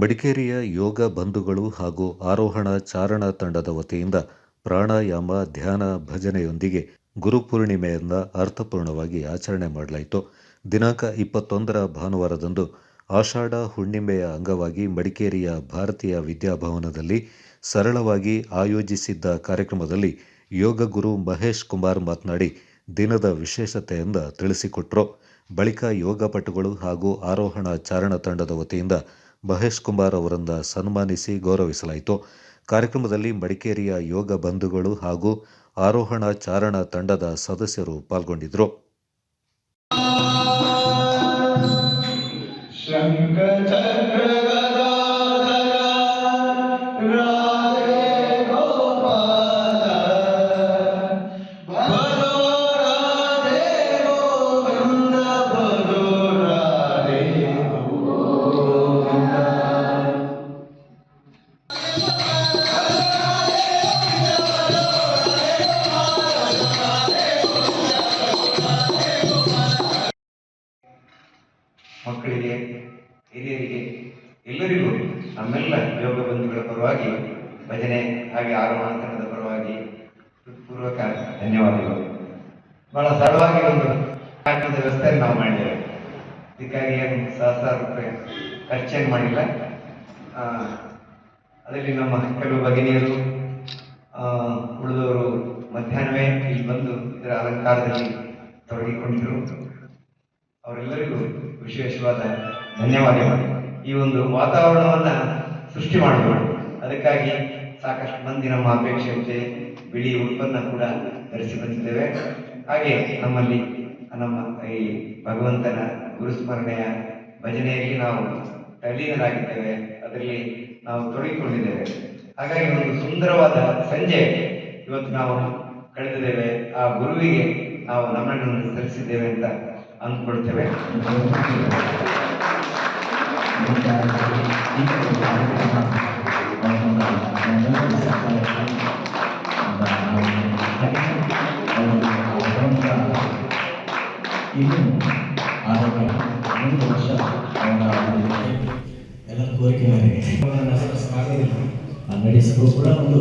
ಮಡಿಕೇರಿಯ ಯೋಗ ಬಂಧುಗಳು ಹಾಗೂ ಆರೋಹಣ ಚಾರಣ ತಂಡದ ವತಿಯಿಂದ ಪ್ರಾಣಾಯಾಮ, ಧ್ಯಾನ ಭಜನೆಯೊಂದಿಗೆ ಗುರುಪೂರ್ಣಿಮೆಯನ್ನ ಅರ್ಥಪೂರ್ಣವಾಗಿ ಆಚರಣೆ ಮಾಡಲಾಯಿತು. ದಿನಾಂಕ ಇಪ್ಪತ್ತೊಂದರ ಭಾನುವಾರದಂದು ಆಷಾಢ ಹುಣ್ಣಿಮೆಯ ಅಂಗವಾಗಿ ಮಡಿಕೇರಿಯ ಭಾರತೀಯ ವಿದ್ಯಾಭವನದಲ್ಲಿ ಸರಳವಾಗಿ ಆಯೋಜಿಸಿದ್ದ ಕಾರ್ಯಕ್ರಮದಲ್ಲಿ ಯೋಗ ಗುರು ಮಹೇಶ್ ಕುಮಾರ್ ಮಾತನಾಡಿ, ದಿನದ ವಿಶೇಷತೆಯಿಂದ ತಿಳಿಸಿಕೊಟ್ರು. ಬಳಿಕ ಯೋಗಪಟುಗಳು ಹಾಗೂ ಆರೋಹಣ ಚಾರಣ ತಂಡದ ವತಿಯಿಂದ ಮಹೇಶ್ ಕುಮಾರ್ ಅವರನ್ನು ಸನ್ಮಾನಿಸಿ ಗೌರವಿಸಲಾಯಿತು. ಕಾರ್ಯಕ್ರಮದಲ್ಲಿ ಮಡಿಕೇರಿಯ ಯೋಗ ಬಂಧುಗಳು ಹಾಗೂ ಆರೋಹಣ ಚಾರಣ ತಂಡದ ಸದಸ್ಯರು ಪಾಲ್ಗೊಂಡಿದ್ದರು. ಮಕ್ಕಳಿಗೆ, ಹಿರಿಯರಿಗೆ, ಎಲ್ಲರಿಗೂ ನಮ್ಮೆಲ್ಲ ಯೋಗ ಬಂಧುಗಳ ಪರವಾಗಿ ಭಜನೆ ಹಾಗೆ ಆರೋಹಣದ ಪರವಾಗಿ ಹೃತ್ಪೂರ್ವಕ ಧನ್ಯವಾದಗಳು. ಬಹಳ ಸರಳವಾಗಿ ಒಂದು ಕಾರ್ಯಕ್ರಮದ ವ್ಯವಸ್ಥೆಯನ್ನು ನಾವು ಮಾಡಿದ್ದೇವೆ. ಇದಕ್ಕಾಗಿ ಏನು ಸಹಸ್ರಾರು ರೂಪಾಯಿ ಖರ್ಚೇನು ಮಾಡಿಲ್ಲ. ಅದರಲ್ಲಿ ನಮ್ಮ ಕೆಲವು ಭಗಿನಿಯರು ಉಳಿದವರು ಮಧ್ಯಾಹ್ನವೇ ಇಲ್ಲಿ ಬಂದು ಇದರ ಅಲಂಕಾರದಲ್ಲಿ ತೊಡಗಿಕೊಂಡಿದ್ರು ಅವರೆಲ್ಲರಿಗೂ ವಿಶೇಷವಾದ ಧನ್ಯವಾದಗಳು. ಈ ಒಂದು ವಾತಾವರಣವನ್ನು ಸೃಷ್ಟಿ ಮಾಡಬೇಕು ಅದಕ್ಕಾಗಿ ಸಾಕಷ್ಟು ಮಂದಿ ನಮ್ಮ ಅಪೇಕ್ಷೆಯಂತೆ ಬಿಳಿ ಉಡುಪನ್ನ ಕೂಡ ಧರಿಸಿ ಬಂದಿದ್ದೇವೆ. ಹಾಗೆ ನಮ್ಮಲ್ಲಿ ನಮ್ಮ ಈ ಭಗವಂತನ ಗುರುಸ್ಮರಣೆಯ ಭಜನೆಯಲ್ಲಿ ನಾವು ತಲ್ಲೀನರಾಗಿದ್ದೇವೆ. ಅದರಲ್ಲಿ ನಾವು ತೊಡಗಿಕೊಂಡಿದ್ದೇವೆ. ಹಾಗಾಗಿ ಒಂದು ಸುಂದರವಾದ ಸಂಜೆ ಇವತ್ತು ನಾವು ಕಳೆದಿದ್ದೇವೆ. ಆ ಗುರುವಿಗೆ ನಾವು ನಮ್ಮನ್ನು ಸಲ್ಲಿಸಿದ್ದೇವೆ ಅಂತ ಅಂದ್ಕೊಳ್ತೇವೆ. ಇನ್ನು ಆರೋಗ್ಯ ಒಂದು ವರ್ಷ ಎಲ್ಲ ಕೋರಿಕೆ ಮೇರೆಗೆ ನಡೆಸಲು ಕೂಡ ಒಂದು